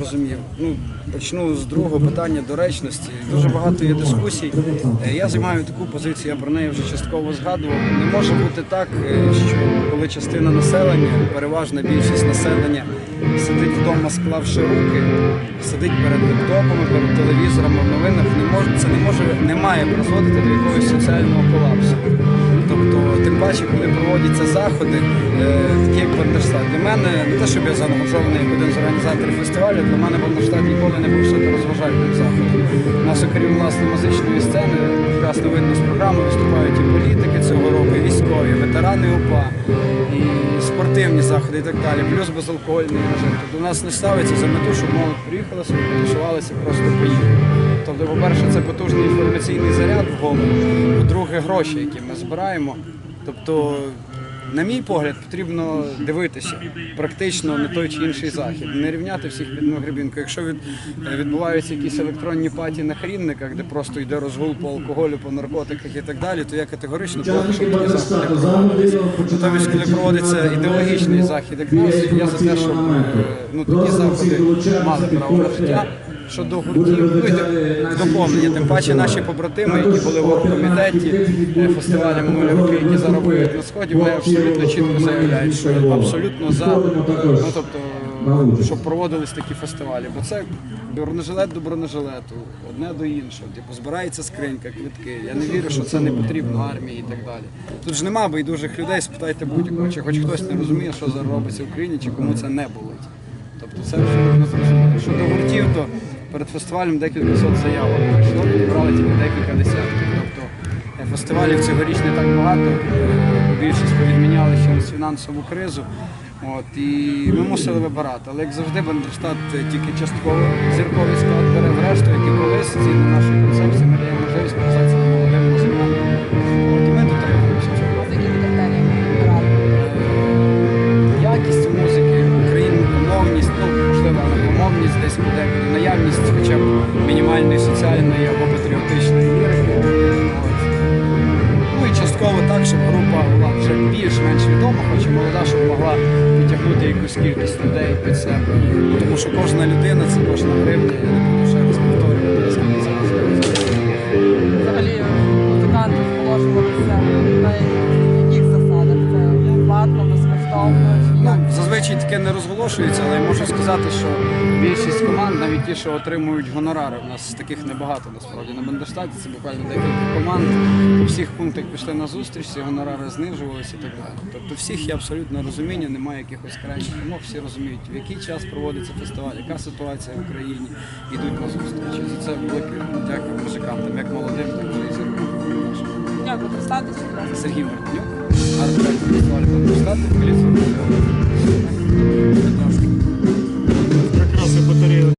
Розумів. Ну, почну з другого питання доречності. Дуже багато є дискусій. Е, Я займаю таку позицію, я про неї вже частково згадував. Не може бути так, е, що коли частина населення, переважна більшість населення, сидить вдома, склавши руки, сидить перед лептопами, перед телевізором, в новинах, може, не має призводити до якогось соціального колапсу. Тобто, тим паче, коли проводяться заходи, е, такі як Бандерштат. Для мене не те, щоб я заангажований як один з організаторів фестивалю, для мене Бандерштат ніколи не був суто розважальним заходом. У нас, окрім власне музичної сцени, прекрасно видно з програми виступають військові, ОПА, і спортивні заходи і так далі, плюс безалкогольний режим. Тобто у нас не ставиться за мету, щоб молодь приїхала собі, потусувалися, просто поїхала. Тобто, по-перше, це потужний інформаційний заряд в голову. По-друге, гроші, які ми збираємо. Тобто, на мій погляд, потрібно дивитися практично на той чи інший захід, не рівняти всіх під одну гребінку. Якщо від, відбуваються якісь електронні паті на хрінниках, де просто йде розгул по алкоголю, по наркотиках і так далі, то я категорично проти, щоб такі заходи проводилися. Натомість, коли проводиться ідеологічний захід, як нас, я за те, щоб е, ну, такі заходи мали право на життя. Щодо гуртів, ну доповнення, тим паче наші побратими, які були в оргкомітеті е, фестивалю минулі роки, які зараз воюють на сході, вони абсолютно чітко заявляють, що абсолютно за ну тобто, щоб проводились такі фестивалі. Бо це бронежилет до бронежилету, одне до іншого. Типу, збирається скринька, квитки. Я не вірю, що це не потрібно армії і так далі. Тут ж нема байдужих людей, спитайте будь-кого, чи хоч хтось не розуміє, що зараз робиться в Україні, чи кому це не болить. Тобто це абсолютно зрозуміло. Щодо гуртів, то перед фестивалем декілька сот заявок прийшло, відібрали тільки декілька десятків. Тобто е, фестивалів цьогоріч не так багато, е, більшість повідміняли через фінансову кризу. От, і ми мусили вибирати. Але як завжди, Бандерштат е, тільки частково зірковий склад бере в решту, десь буде, наявність хоча б мінімальної соціальної або патріотичної лірики. Ну і частково так, щоб група була вже більш-менш відома, хоч і молода, щоб могла підтягнути якусь кількість людей під себе. Тому що кожна людина це кожна гривня, зазвичай таке не розголошується, але я можу сказати, що більшість команд, навіть ті, що отримують гонорари, у нас таких небагато насправді. На Бандерштаті це буквально декілька команд. По всіх пунктах пішли на зустріч, ці гонорари знижувалися і так далі. Тобто всіх є абсолютно розуміння, немає якихось крайніх вимог, всі розуміють, в який час проводиться фестиваль, яка ситуація в Україні, йдуть на зустріч. І за це велике дякую музикантам, як молодим, так і зіркам. Дякую, представтеся. Сергій Мартинюк, арт-директор фестивалю Бандерштат, Поліція.